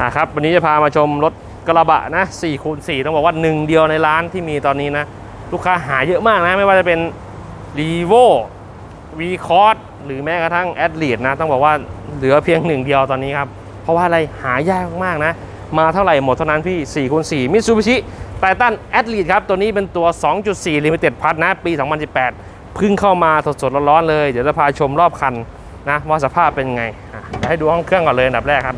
อะครับ วันนี้จะพามาชมรถกระบะนะ4คูณ4ต้องบอกว่าหนึ่งเดียวในร้านที่มีตอนนี้นะ ลูกค้าหาเยอะมากนะ ไม่ว่าจะเป็น r e v o v c o r d หรือแม้กระทั่ง a d l e t นะ ต้องบอกว่าเหลือเพียงหนึ่งเดียวตอนนี้ครับ เพราะว่าอะไรหายากมากนะ มาเท่าไหร่หมดเท่านั้นพี่4คูณ4 Mitsubishi Titan a d l e t ครับ ตัวนี้เป็นตัว 2.4 Limited Plus นะ ปี 2018 เพิ่งเข้ามาสดๆร้อนๆเลย เดี๋ยวจะพาชมรอบคันนะว่าสภาพเป็นไงให้ดูห้องเครื่องก่อนเลยอันดับแรกครับ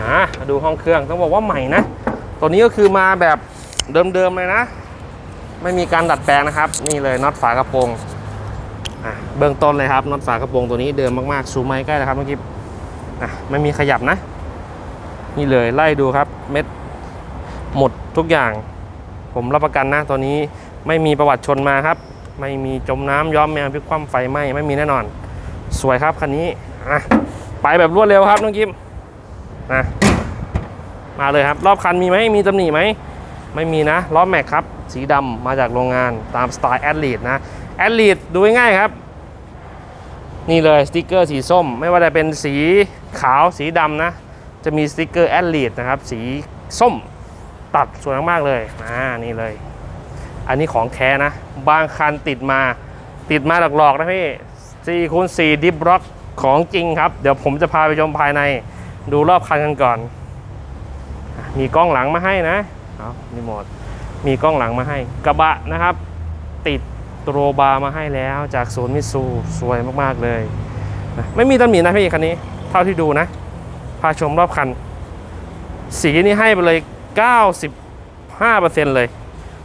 อ่าดูห้องเครื่องต้องบอกว่าใหม่นะตัวนี้ก็คือมาแบบเดิมๆเลยนะ ไม่มีการดัดแปลงนะครับ นี่เลยน็อตฝากระโปรงอะเบื้องต้นเลยครับน็อตฝากระโปรงตัวนี้เดิมมากๆซูมไม้ใกล้นะครับเมื่อกี้อะไม่มีขยับนะ นี่เลยไล่ดูครับเม็ดหมดทุกอย่าง ผมรับประกันนะตัวนี้ไม่มีประวัติชนมาครับ ไม่มีจมน้ำย้อมแมวพลิกคว่ำไฟไหม้ไม่มีแน่นอน สวยครับคันนี้อะไปแบบรวดเร็วครับน้องกิม นะมาเลยครับ รอบคันมีไหมมีตำหนิไหมไม่มีนะล้อแม็กครับ สีดำมาจากโรงงานตามสไตล์แอดลีดนะแอดลีดดูง่ายครับ นี่เลยสติกเกอร์สีส้ม ไม่ว่าจะเป็นสีขาวสีดำนะ จะมีสติกเกอร์แอดลีดนะครับ สีส้มตัดสวยมากๆเลยอ่านี่เลย อันนี้ของแท้นะ บางคันติดมาติดมาหลอกๆนะพี่4คูณ4ดิฟบล็อกของจริงครับ เดี๋ยวผมจะพาไปชมภายใน ดูรอบคันกันก่อน มีกล้องหลังมาให้นะเอารีโมทมีกล้องหลังมาให้ กระบะนะครับ ติดโตรบาร์มาให้แล้วจากศูนย์มิซูสวยมากๆเลยนะไม่มีตำหนินะพี่คันนี้ เท่าที่ดูนะ พาชมรอบคัน สีนี่ให้ไปเลย 95%เลย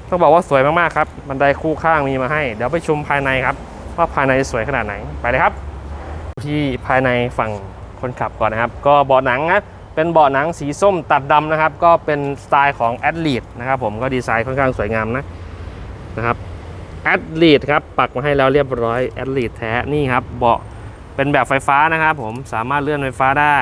ต้องบอกว่าสวยมากๆครับ บันไดคู่ข้างมีมาให้ เดี๋ยวไปชมภายในครับ ว่าภายในสวยขนาดไหน ไปเลยครับ ที่ภายในฝั่ง คนขับก่อนนะครับ ก็เบาะหนังนะเป็นเบาะหนังสีส้มตัดดำนะครับ ก็เป็นสไตล์ของแอดลีดนะครับผมก็ดีไซน์ค่อนข้างสวยงามนะนะครับแอดลีดครับปักมาให้แล้วเรียบร้อยแอดลีดแท้นี่ครับเบาะเป็นแบบไฟฟ้านะครับผมสามารถเลื่อนไฟฟ้าได้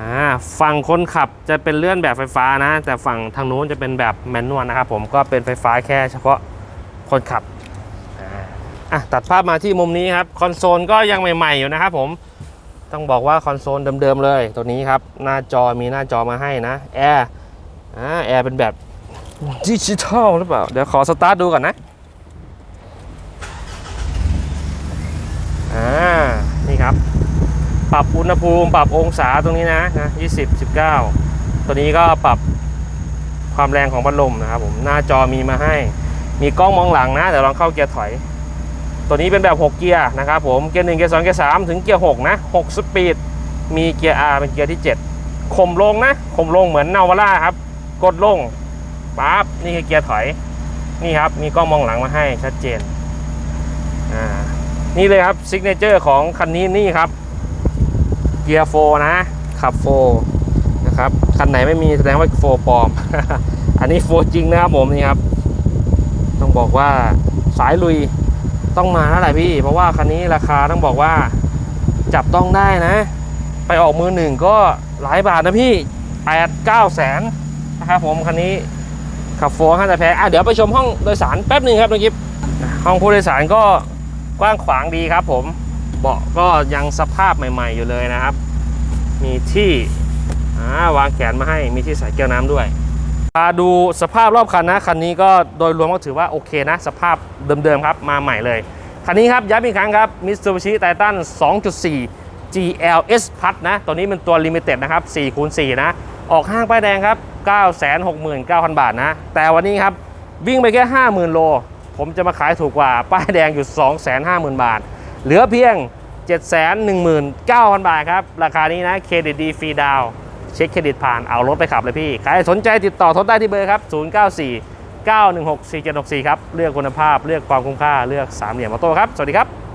อ่าฝั่งคนขับจะเป็นเลื่อนแบบไฟฟ้านะ แต่ฝั่งทางนู้นจะเป็นแบบแมนนวลนะครับผมก็เป็นไฟฟ้าแค่เฉพาะคนขับอ่าอะตัดภาพมาที่มุมนี้ครับ คอนโซลก็ยังใหม่ ๆ อยู่นะครับผม ต้องบอกว่าคอนโซลเดิมๆเลย ตัวนี้ครับ หน้าจอมีหน้าจอมาให้นะแอร์อ่าแอร์เป็นแบบดิจิทัลหรือเปล่า เดี๋ยวขอสตาร์ทดูก่อนนะอ่านี่ครับ ปรับอุณหภูมิ ปรับองศาตรงนี้นะนะ20 19 ตัวนี้ก็ปรับความแรงของพัดลมนะครับผมหน้าจอมีมาให้ มีกล้องมองหลังนะเดี๋ยวลองเข้าเกียร์ถอย ตัวนี้เป็นแบบ 6 เกียร์นะครับผมเกียร์1เกียร์2เกียร์3ถึงเกียร์6นะ6สปีดมีเกียร์ R เป็นเกียร์ที่ 7ข่มลงนะข่มลงเหมือนนาวาร่าครับ กดลงปั๊บนี่คือเกียร์ถอยนี่ครับมีกล้องมองหลังมาให้ชัดเจนอ่านี่เลยครับซิกเนเจอร์ของคันนี้นี่ครับเกียร์โฟนะขับโฟนะครับคันไหนไม่มีแสดงว่าโฟปลอม อันนี้โฟจริงนะครับผมนี่ครับ ต้องบอกว่าสายลุย ต้องมาแล้วแหละพี่ เพราะว่าคันนี้ราคาต้องบอกว่า จับต้องได้นะ ไปออกมือหนึ่งก็หลายบาทนะพี่แปดเก้าแสนนะครับผมคันนี้ขับโฟร์ห้าแต่แพงอะเดี๋ยวไปชมห้องโดยสารแป๊บหนึ่งครับน้องกิฟห้องผู้โดยสารก็กว้างขวางดีครับผมเบาะก็ยังสภาพใหม่ ๆ อยู่เลยนะครับ มีที่อ่าวางแขนมาให้มีที่ใส่แก้วน้ำด้วย มาดูสภาพรอบคันนะ คันนี้ก็โดยรวมก็ถือว่าโอเคนะ สภาพเดิมๆครับ มาใหม่เลย คันนี้ครับย้ำอีกครั้งครับ Mitsubishi Titan 2.4 GLS Plus นะ ตัวนี้เป็นตัว Limited นะครับ4คูณ4นะ ออกห้างป้ายแดงครับ 969,000 บาทนะ แต่วันนี้ครับ วิ่งไปแค่ 50,000 โล ผมจะมาขายถูกกว่า ป้ายแดงอยู่ 250,000 บาท เหลือเพียง 719,000 บาทครับ ราคานี้นะ เครดิตดีฟรีดาวน์ เช็คเครดิตผ่านเอารถไปขับเลยพี่ ใครสนใจติดต่อทดได้ที่เบอร์ครับ 094 916 4764 ครับ เลือกคุณภาพเลือกความคุ้มค่าเลือกสามเหลี่ยมมอโต้ครับ สวัสดีครับ